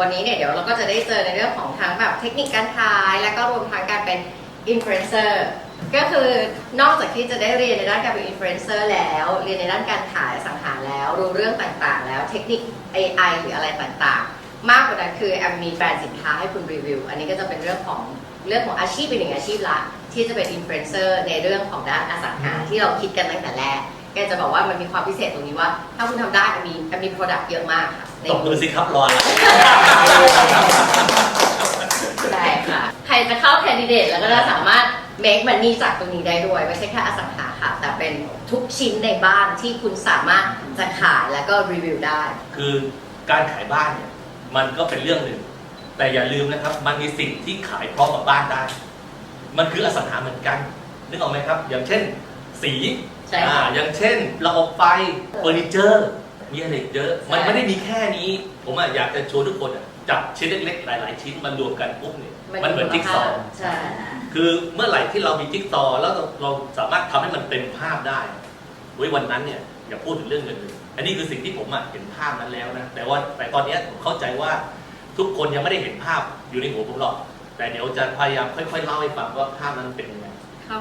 วันนี้เนี่ยเดี๋ยวเราก็จะได้เจอในเรื่องของทั้งแบบเทคนิคการขาย แล้วก็รวมทั้งการเป็นอินฟลูเอนเซอร์ก็คือนอกจากที่จะได้เรียนในด้านการเป็นอินฟลูเอนเซอร์แล้ว เรียนในด้านการขายสังหารแล้วรู้เรื่องต่างๆ แล้วเทคนิค AI หรืออะไรต่างๆ มากกว่านั้นคือแอมมีแบรนด์สินค้าให้คุณรีวิว อันนี้ก็จะเป็นเรื่องของเรื่องของอาชีพเป็นหนึ่งอาชีพละที่จะเป็นอินฟลูเอนเซอร์ในเรื่องของด้านอสังหาที่เราคิดกันตั้งแต่แรก แกจะบอกว่ามันมีความพิเศษตรงนี้ว่า ถ้าคุณทำได้มันมีมันมี product เยอะมากค่ะในตบมือสิครับรออะไรใช่ค่ะ ใครจะเข้าแคนดิเดตแล้วก็จะสามารถ make money จากตรงนี้ได้ด้วย ไม่ใช่แค่อสังหาค่ะ แต่เป็นทุกชิ้นในบ้านที่คุณสามารถจะขายแล้วก็รีวิวได้ คือการขายบ้านเนี่ยมันก็เป็นเรื่องหนึ่ง แต่อย่าลืมนะครับมันมีสิ่งที่ขายพร้อมกับบ้านได้ มันคืออสังหาเหมือนกันนึกออกไหมครับ อย่างเช่น สีใช่ค่ะ อ่าอย่างเช่นระบบไฟเฟอร์นิเจอร์มีอะไรอีกเยอะ มันใช่ไม่ได้มีแค่นี้ ผมอะอยากจะชวนทุกคนอะจับชิ้นเล็กๆ หลายๆ ชิ้นมารวมกันปุ๊บเนี่ยมันเหมือนจิ๊กซอว์ใช่ คือเมื่อไหร่ที่เรามีจิ๊กซอว์แล้วเราเราสามารถทำให้มันเต็มภาพได้เว้ยวันนั้นเนี่ยอย่าพูดถึงเรื่องเงินเลยอันนี้คือสิ่งที่ผมอะเห็นภาพนั้นแล้วนะแต่ว่าแต่ตอนเนี้ยผมเข้าใจว่าทุกคนยังไม่ได้เห็นภาพอยู่ในหัวผมหรอก แต่เดี๋ยวจะพยายามค่อย ๆ เล่าให้ฟังว่าภาพนั้นเป็นยังไง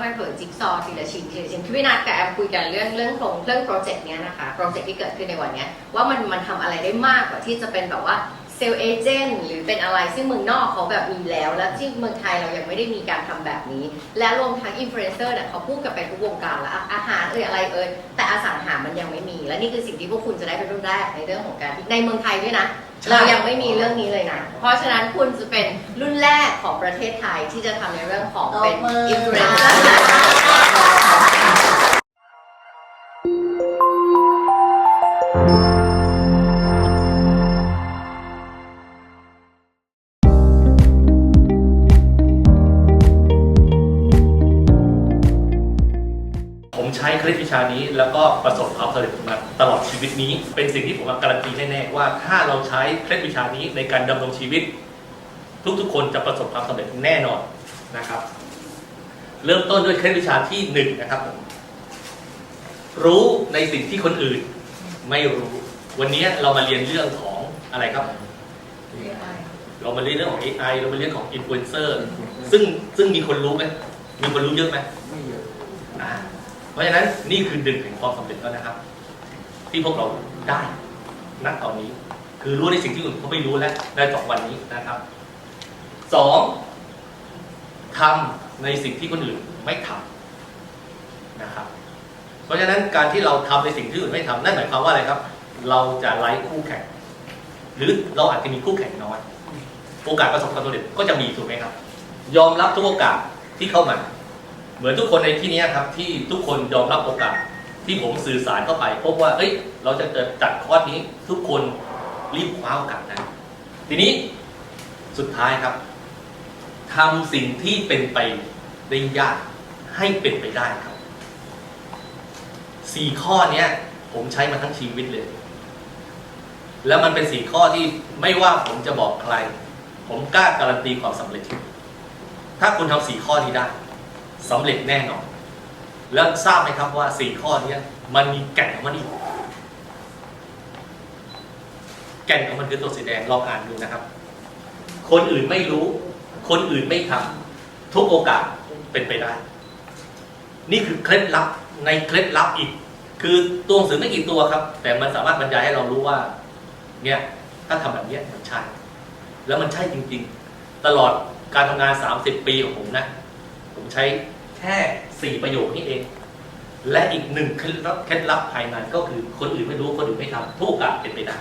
ค่อยๆเปิดจิ๊กซอว์ทีละชิ้นทีละชิ้นคือพี่นัทกับแอมคุยกันเรื่องเรื่องโครงเรื่องโปรเจกต์เนี้ยนะคะโปรเจกต์ที่เกิดขึ้นในวันเนี้ยว่ามันมันทำอะไรได้มากกว่าที่จะเป็นแบบว่า ซลล์เอเจนต์หรือเป็นอะไรซึ่งเมืองนอกเขาแบบมีแล้ว และที่เมืองไทยเรายังไม่ได้มีการทำแบบนี้ และรวมทั้งอินฟลูเอนเซอร์เนี่ยเขาพูดกันไปทุกวงการแล้วอะอาหารเอ่ยอะไรเอ่ยแต่อสังหามันยังไม่มี และนี่คือสิ่งที่พวกคุณจะได้เป็นรุ่นแรกในเรื่องของการที่ในเมืองไทยด้วยนะใช่เรายังไม่มีเรื่องนี้เลยนะ เพราะฉะนั้นคุณจะเป็นรุ่นแรกของประเทศไทยที่จะทำในเรื่องของเป็นตบมืออินฟลูเอนเซอร์ ช้เคล็ดวิชานี้แล้วก็ประสบความสำเร็จมาตลอดชีวิตนี้ เป็นสิ่งที่ผมการันตีแน่ๆว่าถ้าเราใช้เคล็ดวิชานี้ในการดำรงชีวิต ทุกๆ คนจะประสบความสำเร็จแน่นอนนะครับ เริ่มต้นด้วยเคล็ดวิชาที่หนึ่งนะครับผมรู้ในสิ่งที่คนอื่นไม่รู้ วันนี้เรามาเรียนเรื่องของอะไรครับ เรามาเรียนเรื่องของ AI เรามาเรียนของอินฟลูเอนเซอร์ซึ่งซึ่งมีคนรู้ไหมมีคนรู้เยอะไหมไม่เยอะอ่า เพราะฉะนั้นนี่คือดึงแห่งความสำเร็จแล้วนะครับ ที่พวกเราได้ณตอนนี้ คือรู้ในสิ่งที่อื่นเขาไม่รู้แล้วในสองวันนี้นะครับสองทำในสิ่งที่คนอื่นไม่ทำนะครับ เพราะฉะนั้นการที่เราทำในสิ่งที่อื่นไม่ทำนั่นหมายความว่าอะไรครับ เราจะไล่คู่แข่ง หรือเราอาจจะมีคู่แข่งน้อย โอกาสประสบความสำเร็จก็จะมีถูกไหมครับ ยอมรับทุกโอกาสที่เข้ามา เหมือนทุกคนในที่นี้ครับที่ทุกคนยอมรับโอกาสที่ผมสื่อสารเข้าไปพบว่าเอ้ยเราจะจัดคอร์สนี้ทุกคนรีบคว้าโอกาสนั้นทีนี้สุดท้ายครับทำสิ่งที่เป็นไปได้ยากให้เป็นไปได้ครับสี่ข้อเนี้ยผมใช้มาทั้งชีวิตเลย แล้วมันเป็นสี่ข้อที่ไม่ว่าผมจะบอกใคร ผมกล้าการันตีความสำเร็จ ถ้าคุณทำสี่ข้อนี้ได้ สำเร็จแน่นอน แล้วทราบไหมครับว่าสี่ข้อเนี้ยมันมีแก่นของมันอีก แก่นของมันคือตัวสีแดงลองอ่านดูนะครับ คนอื่นไม่รู้ คนอื่นไม่ทำทุกโอกาสเป็นไปได้ นี่คือเคล็ดลับในเคล็ดลับอีก คือตัวหนังสือไม่กี่ตัวครับ แต่มันสามารถบรรยายให้เรารู้ว่า เนี่ยถ้าทำแบบเนี้ยมันใช่ แล้วมันใช่จริง ๆ ตลอดการทำงาน 30 ปีของผมนะ ผมใช้ แค่4ประโยคนี้เอง และอีกหนึ่งเคล็ดลับภายในก็คือคนอื่นไม่รู้คนอื่นไม่ทำทุกโอกาสเป็นไปได้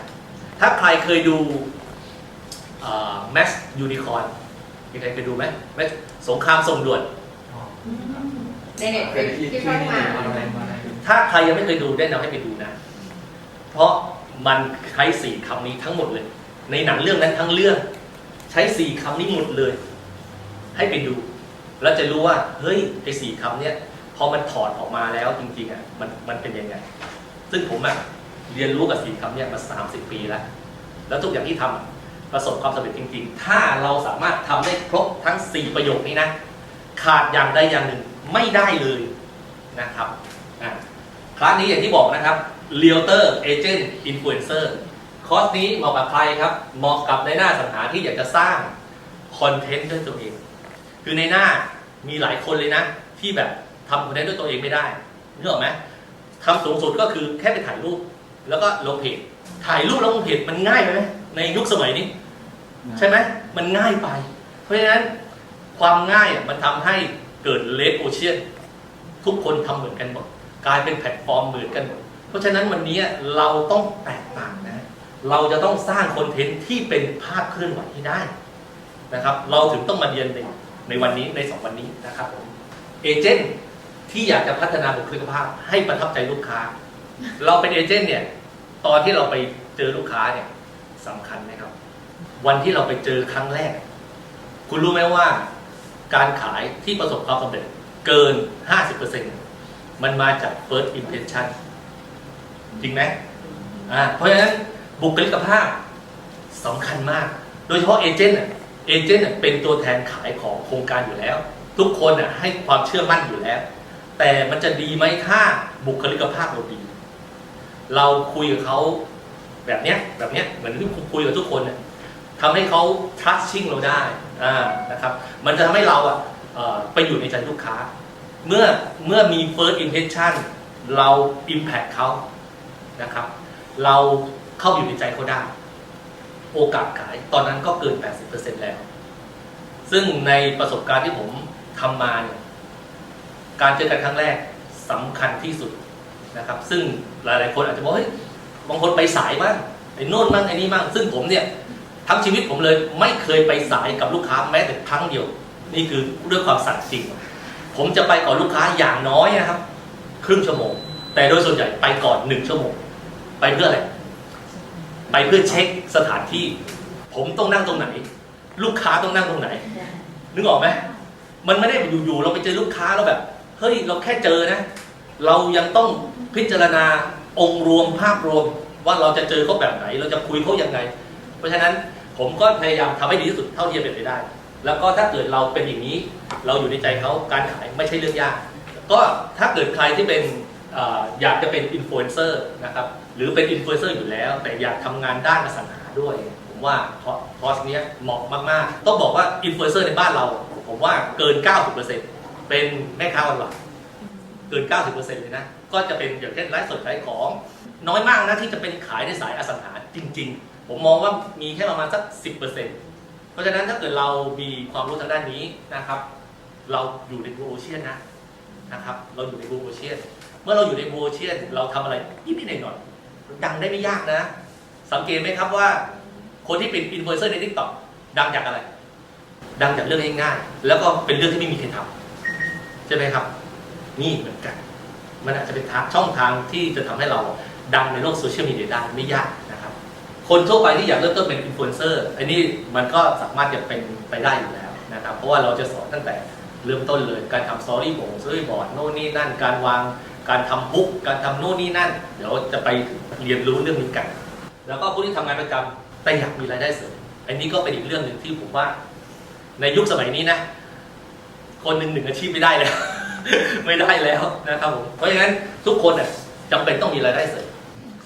ถ้าใครเคยดูแมสยูนิคอนมีใครเคยดูไหมแมสสงครามส่งด่วนในเน็ตฟเป็ลินกที่ที่ที่เพิ่งมาถ้าใครยังไม่เคยดูแนะนำให้ไปดูนะ เพราะมันใช้สี่คำนี้ทั้งหมดเลย ในหนังเรื่องนั้นทั้งเรื่อง ใช้สี่คำนี้หมดเลย ให้ไปดู แล้วจะรู้ว่าเฮ้ยไอ้สี่คำเนี้ยพอมันถอดออกมาแล้วจริงๆอะมันมันเป็นยังไง ซึ่งผมอะเรียนรู้กับสี่คำเนี้ยมาสามสิบปีแล้ว แล้วทุกอย่างที่ทำอะประสบความสำเร็จจริง ๆ ถ้าเราสามารถทำได้ครบทั้งสี่ประโยคนี้นะ ขาดอย่างใดอย่างหนึ่งไม่ได้เลยนะครับคลาสนี้อย่างที่บอกนะครับ Realtor Agent Influencer คอร์สนี้เหมาะกับใครครับ เหมาะกับในหน้าสังหาที่อยากจะสร้างคอนเทนต์ด้วยตัวเอง คือในหน้ามีหลายคนเลยนะ ที่แบบทำคอนเทนต์ด้วยตัวเองไม่ได้นึกออกไหมทำสูงสุดก็คือแค่ไปถ่ายรูป แล้วก็ลงเพจถ่ายรูปแล้วลงเพจมันง่ายไปไหมในยุคสมัยนี้ ใช่ไหมมันง่ายไป เพราะฉะนั้นความง่ายอะมันทำให้เกิดเลดโอเชียนทุกคนทำเหมือนกันหมดกลายเป็นแพลตฟอร์มเหมือนกันหมดเพราะฉะนั้นวันนี้เราต้องแตกต่างนะ เราจะต้องสร้างคอนเทนต์ที่เป็นภาพเคลื่อนไหวให้ได้นะครับ เราถึงต้องมาเรียนใน ในวันนี้ในสองวันนี้นะครับผมเอเจนต์ที่อยากจะพัฒนาบุคลิกภาพให้ประทับใจลูกค้า เราเป็นเอเจนต์เนี่ยตอนที่เราไปเจอลูกค้าเนี่ยสำคัญไหมครับ วันที่เราไปเจอครั้งแรก คุณรู้ไหมว่า การขายที่ประสบความสำเร็จเกิน 50%มันมาจาก first impression จริงไหมอ่าเพราะฉะนั้นบุคลิกภาพสำคัญมาก โดยเฉพาะเอเจนต์อะ เอเจนต์เป็นตัวแทนขายของโครงการอยู่แล้ว ทุกคนให้ความเชื่อมั่นอยู่แล้ว แต่มันจะดีไหมถ้าบุคลิกภาพเราดี เราคุยกับเขาแบบเนี้ยแบบเนี้ยเหมือนที่คุยกับทุกคนเนี่ยทำให้เขา trusting เราได้นะครับมันจะทำให้เราอะไปอยู่ในใจลูกค้า เมื่อเมื่อมี first impression เรา impact เขานะครับ เราเข้าอยู่ในใจเขาได้ โอกาสขายตอนนั้นก็เกิน 80%แล้ว ซึ่งในประสบการณ์ที่ผมทำมาเนี่ยการเจอกันครั้งแรกสำคัญที่สุดนะครับ ซึ่งหลายๆคนอาจจะบอกเฮ้ยบางคนไปสายบ้างไอ้โน่นบ้างไอ้นี่บ้างซึ่งผมเนี่ยทั้งชีวิตผมเลยไม่เคยไปสายกับลูกค้าแม้แต่ครั้งเดียว นี่คือด้วยความสัตย์จริง ผมจะไปก่อนลูกค้าอย่างน้อยนะครับ ครึ่งชั่วโมง แต่โดยส่วนใหญ่ไปก่อนหนึ่งชั่วโมง ไปเพื่ออะไร ไปเพื่อเช็คสถานที่ ผมต้องนั่งตรงไหน ลูกค้าต้องนั่งตรงไหน นึกออกไหมมันไม่ได้อยู่ๆเราไปเจอลูกค้าแล้วแบบ เฮ้ยเราแค่เจอนะ เรายังต้องพิจารณาองค์รวมภาพรวมว่าเราจะเจอเขาแบบไหน เราจะคุยเขายังไง เพราะฉะนั้นผมก็พยายามทำให้ดีที่สุดเท่าที่จะเป็นไปได้ แล้วก็ถ้าเกิดเราเป็นอย่างนี้ เราอยู่ในใจเขาการขายไม่ใช่เรื่องยาก ก็ถ้าเกิดใครที่เป็นเอ่ออยากจะเป็นอินฟลูเอนเซอร์นะครับห รือเป็นอินฟลูเอนเซอร์อยู่แล้ว แต่อยากทำงานด้านอสังหาด้วย ผมว่าคอคอร์สเนี้ยเหมาะมากๆ ต้องบอกว่าอินฟลูเอนเซอร์ในบ้านเรา ผมว่าเกิน 90%เป็นแม่ค้าออนไลน์เกิน 90%เลยนะ ก็จะเป็นอย่างเช่นไลฟ์สดขายของ น้อยมากนะที่จะเป็นขายในสายอสังหาจริง ๆ ผมมองว่ามีแค่ประมาณสัก 10%เพราะฉะนั้นถ้าเกิดเรามีความรู้ทางด้านนี้นะครับ เราอยู่ในบูโอเชียนนะนะครับ เราอยู่ในบูโอเชียน เมื่อเราอยู่ในบูโอเชียน เราทำอะไรนิดๆหน่อยๆ ดังได้ไม่ยากนะ สังเกตไหมครับว่า คนที่เป็นอินฟลูเอนเซอร์ในทิกตอกดังจากอะไร ดังจากเรื่องง่ายๆแล้วก็เป็นเรื่องที่ไม่มีใครทำใช่ไหมครับ นี่เหมือนกัน มันอาจจะเป็นทางช่องทางที่จะทำให้เราดังในโลกโซเชียลมีเดียได้ไม่ยากนะครับ คนทั่วไปที่อยากเริ่มต้นเป็นอินฟลูเอนเซอร์อันนี้มันก็สามารถจะเป็นไปได้อยู่แล้วนะครับ เพราะว่าเราจะสอนตั้งแต่เริ่มต้นเลยการทำสตอรี่บอร์ดสตอรี่บอร์ดโน่นนี่นั่นการวาง การทำบุ๊กการทำโน่นนี่นั่น เดี๋ยวจะไปเรียนรู้เรื่องนี้กัน แล้วก็ผู้ที่ทำงานประจำแต่อยากมีรายได้เสริมอันนี้ก็เป็นอีกเรื่องหนึ่งที่ผมว่า ในยุคสมัยนี้นะ คนหนึ่งหนึ่งอาชีพไม่ได้แล้ว ไม่ได้แล้วนะครับผมเพราะฉะนั้นทุกคนน่ะจำเป็นต้องมีรายได้เสริม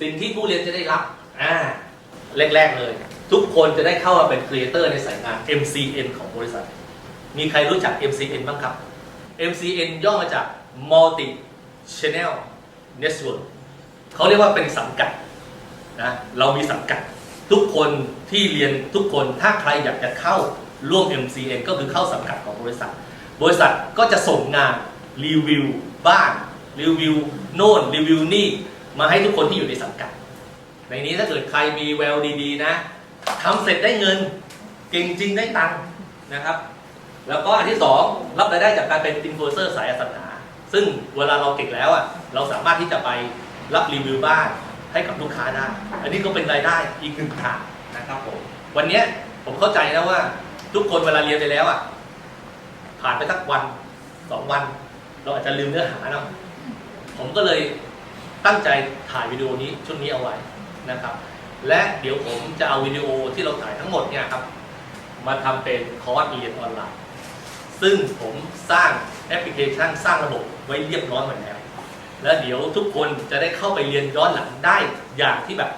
สิ่งที่ผู้เรียนจะได้รับอ่าแรกๆเลย ทุกคนจะได้เข้ามาเป็นครีเอเตอร์ในสายงาน MCN ของบริษัท มีใครรู้จัก MCN บ้างครับ MCN ย่อมาจาก Multi Channel Network เขาเรียกว่าเป็นสังกัดนะเรามีสังกัดทุกคนที่เรียนทุกคนถ้าใครอยากจะเข้าร่วม MCN ก็คือเข้าสังกัดของบริษัท บริษัทก็จะส่งงานรีวิวบ้านรีวิวโน่นรีวิวนี่มาให้ทุกคนที่อยู่ในสังกัด ในนี้ถ้าเกิดใครมีแววดีๆนะทำเสร็จได้เงินเก่งจริงได้ตังค์นะครับ แล้วก็อันที่สองรับรายได้จากการเป็นอินฟลูเอนเซอร์สายอสังหา ซึ่งเวลาเราเก่งแล้วอะเราสามารถที่จะไปรับรีวิวบ้านให้กับลูกค้าได้ อันนี้ก็เป็นรายได้อีกหนึ่งทางนะครับผม วันนี้ผมเข้าใจนะว่า ทุกคนเวลาเรียนไปแล้วอะ ผ่านไปสักวันสองวัน เราอาจจะลืมเนื้อหาเนาะผมก็เลยตั้งใจถ่ายวิดีโอนี้ชุดนี้เอาไว้นะครับ และเดี๋ยวผมจะเอาวิดีโอที่เราถ่ายทั้งหมดเนี่ยครับ มาทำเป็นคอร์สเรียนออนไลน์ ซึ่งผมสร้างแอปพลิเคชันสร้างระบบ ไว้เรียบร้อยหมดแล้ว แล้วเดี๋ยวทุกคนจะได้เข้าไปเรียนย้อนหลังได้อย่างที่แบบ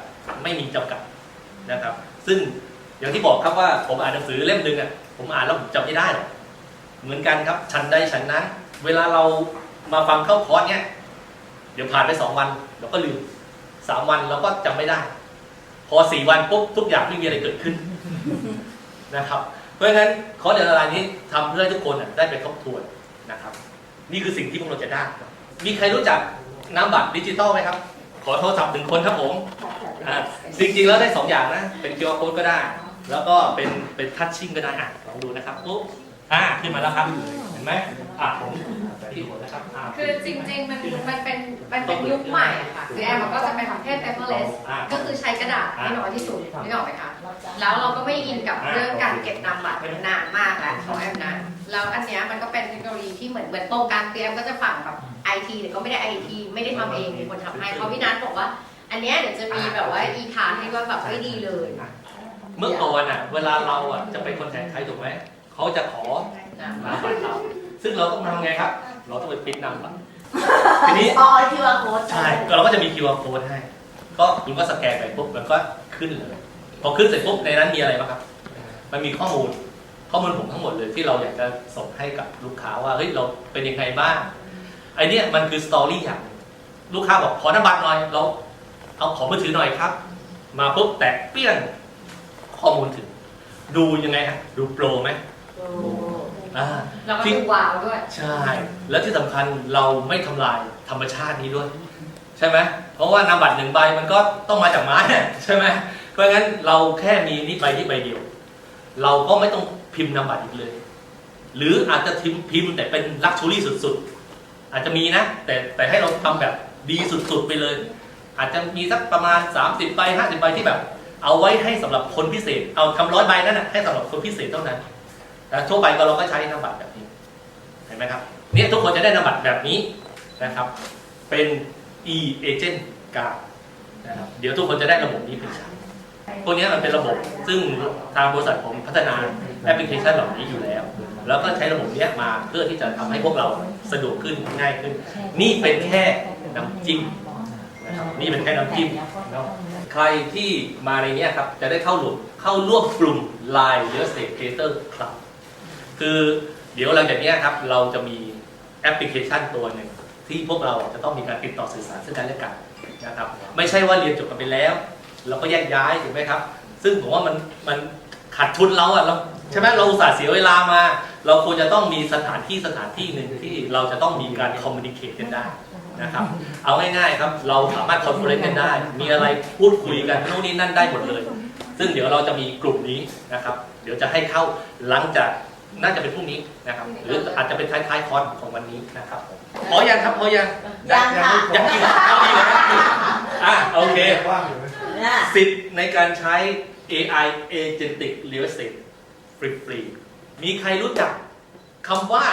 ไม่มีจำกัดนะครับ ซึ่งอย่างที่บอกครับว่าผมอ่านหนังสือเล่มหนึ่งอะผมอ่านแล้วผมจำไม่ได้หรอกเหมือนกันครับชั้นใดชั้นนั้น เวลาเรามาฟังเข้าคอร์สเนี้ยเดี๋ยวผ่านไปสองวันเราก็ลืมสามวันเราก็จำไม่ได้ พอสี่วันปุ๊บทุกอย่างไม่มีอะไรเกิดขึ้นนะครับ เพราะฉะนั้นคอร์สเรียนออนไลน์นี้ทำเพื่อให้ทุกคนน่ะได้ไปทบทวนนะครับ นี่คือสิ่งที่พวกเราจะได้ มีใครรู้จักน้ำบัตรดิจิตอลไหมครับ ขอโทรศัพท์หนึ่งคนครับผมอ่าจริงๆแล้วได้สองอย่างนะ เป็น QR code ก็ได้ แล้วก็เป็นเป็นทัชชิ่งก็ได้อะลองดูนะครับปุ๊บอ่าขึ้นมาแล้วครับ ไหมอะผมที่หัวนะครับอ่าคือจริงๆ มันมันเป็นมันเป็นยุคใหม่อะค่ะคือแอมมันก็จะเป็นประเภท paperless อ่าก็คือใช้กระดาษให้น้อยที่สุดนึกออกไหมคะแล้วเราก็ไม่อินกับเรื่องการเก็บนามบัตรนานมากแล้วของแอมนะแล้วอันเนี้ยมันก็เป็นเทคโนโลยีที่เหมือนเหมือนตรงกันคือแอมก็จะฝั่งแบบไอทีแต่ก็ไม่ได้ไอทีไม่ได้ทำเองมีคนทำให้เพราะพี่นัทบอกว่า อันเนี้ยเดี๋ยวจะมีแบบว่าอีคาให้ว่าแบบไม่ดีเลย เมื่อก่อนอะ เวลาเราอะจะไปคอนแทคใครถูกไหมเขาจะขอ นะนามบัตรเราซึ่งเราต้องทำไงครับ เราต้องไปปริ้นนามบัตรทีนี้อ๋อที่ว่าโค้ดใช่เราก็จะมี QR code ให้ ก็คุณก็สแกนไปปุ๊บมันก็ขึ้นเลย พอขึ้นเสร็จปุ๊บในนั้นมีอะไรบ้างครับ มันมีข้อมูลข้อมูลผมทั้งหมดเลยที่เราอยากจะส่งให้กับลูกค้าว่าเฮ้ยเราเป็นยังไงบ้างไอเนี้ยมันคือสตอรี่อย่างหนึ่งลูกค้าบอกขอน้ำบัตรหน่อยเราเอาขอมือถือหน่อยครับ มาปุ๊บแตะเปี้ยงข้อมูลถึง ดูยังไงฮะดูโปรไหมโอ้ อ่าแล้วก็ดูว้าวด้วย ใช่ แล้วที่สำคัญเราไม่ทำลายธรรมชาตินี้ด้วย ใช่ไหมเพราะว่านามบัตรหนึ่งใบมันก็ต้องมาจากไม้อะใช่ไหมเพราะงั้นเราแค่มีนี่ใบนี้ใบเดียว เราก็ไม่ต้องพิมพ์นามบัตรอีกเลย หรืออาจจะพิมพ์พิมพ์แต่เป็นลักชูรี่สุดๆ อาจจะมีนะ แต่แต่ให้เราทำแบบดีสุดๆไปเลย อาจจะมีสักประมาณ 30ใบ50ใบที่แบบ เอาไว้ให้สำหรับคนพิเศษ เอาทำร้อยใบนั่นนะให้สำหรับคนพิเศษเท่านั้น แต่ทั่วไปก็เราก็ใช้นามบัตรแบบนี้เห็นไหมครับเนี่ยทุกคนจะได้นามบัตรแบบนี้นะครับ เป็น e agent card นะครับเดี๋ยวทุกคนจะได้ระบบนี้เป็นใช้พวกนี้มันเป็นระบบซึ่งทางบริษัทผมพัฒนาแอปพลิเคชันเหล่านี้อยู่แล้ว แล้วก็ใช้ระบบเนี้ยมาเพื่อที่จะทำให้พวกเราสะดวกขึ้นง่ายขึ้น นี่เป็นแค่น้ำจิ้มนะครับนี่เป็นแค่น้ำจิ้มเนาะใครที่มาในนี้ครับ จะได้เข้าร่วมเข้าร่วมกลุ่ม Line Real Estate Creator Club คือเดี๋ยวหลังจากนี้ครับเราจะมีแอปพลิเคชันตัวหนึ่งที่พวกเราจะต้องมีการติดต่อสื่อสารซึ่งกันและกันนะครับไม่ใช่ว่าเรียนจบกันไปแล้ว เราก็แยกย้ายถูกไหมครับ ซึ่งผมว่ามันมันขาดทุนเราอะเราใช่ไหมเราอุตส่าห์เสียเวลามา เราควรจะต้องมีสถานที่สถานที่หนึ่งที่เราจะต้องมีการคอมมูนิเคชกันได้นะครับเอาง่ายๆครับเราสามารถคอนเฟอเรนซ์กันได้ มีอะไรพูดคุยกันโน่นนี่นั่นได้หมดเลย ซึ่งเดี๋ยวเราจะมีกลุ่มนี้นะครับ เดี๋ยวจะให้เข้าหลังจาก น่าจะเป็นพรุ่งนี้นะครับ หรืออาจจะเป็นท้ายๆคอร์สของวันนี้นะครับผมพอยังครับพอยังยังค่ะยังกินข้าวดีกว่าอะโอเคว่างอยู่ไหมเนี่ยสิทธิ์ในการใช้ AI Agentic Real Estate ฟรีฟรีๆมีใครรู้จักคำว่า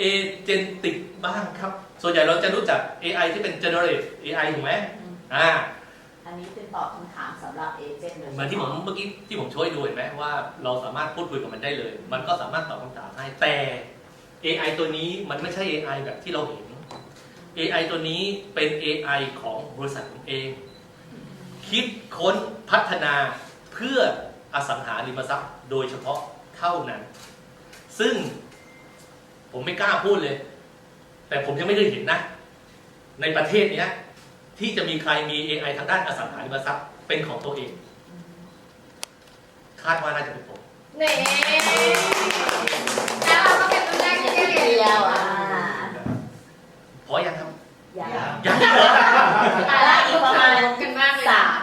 Agentic บ้างครับ ส่วนใหญ่เราจะรู้จัก AI ที่เป็น Generate AI ถูกไหมอ่า อันนี้เป็นตอบคำถามสำหรับเอเจนต์โดยเหมือนที่ผมเมื่อกี้ที่ผมช่วยดูเห็นไหมว่าเราสามารถพูดคุยกับมันได้เลย มันก็สามารถตอบคำถามให้แต่ AI ตัวนี้มันไม่ใช่ AI แบบที่เราเห็น AI ตัวนี้เป็น AI ของบริษัทผมเอง คิดค้นพัฒนาเพื่ออสังหาริมทรัพย์โดยเฉพาะเท่านั้น ซึ่งผมไม่กล้าพูดเลย แต่ผมยังไม่ได้เห็นนะ ในประเทศเนี้ย ที่จะมีใครมี AI ทางด้านอสังหาริมทรัพย์เป็นของตัวเอง คาดว่าน่าจะเป็นผม เน่แล้วเราก็เป็นรุ่นแรกที่ได้เรียนเดียวอะพอยังครับยังยังอีกเหรอแต่ละอีกประมาณกันมากเลยสาม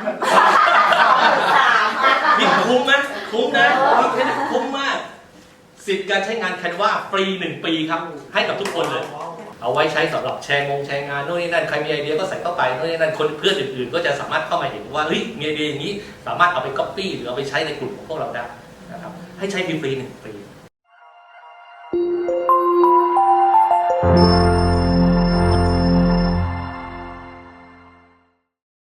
สองหรือสามอะนี่คุ้มไหมคุ้มนะนี่แค่นี้คุ้มมาก สิทธิ์การใช้งานแคนวาฟรีหนึ่งปีครับ ให้กับทุกคนเลย เอาไว้ใช้สำหรับแชร์งงแชร์งานโน่นนี่นั่นใครมีไอเดียก็ใส่เข้าไปโน่นนี่นั่นคนเพื่อนอื่นๆ ก็จะสามารถเข้ามาเห็นว่าเฮ้ยมีไอเดียอย่างนี้สามารถเอาไปก๊อปปี้หรือเอาไปใช้ในกลุ่มของพวกเราได้นะครับให้ใช้ฟรีๆหนึ่งปี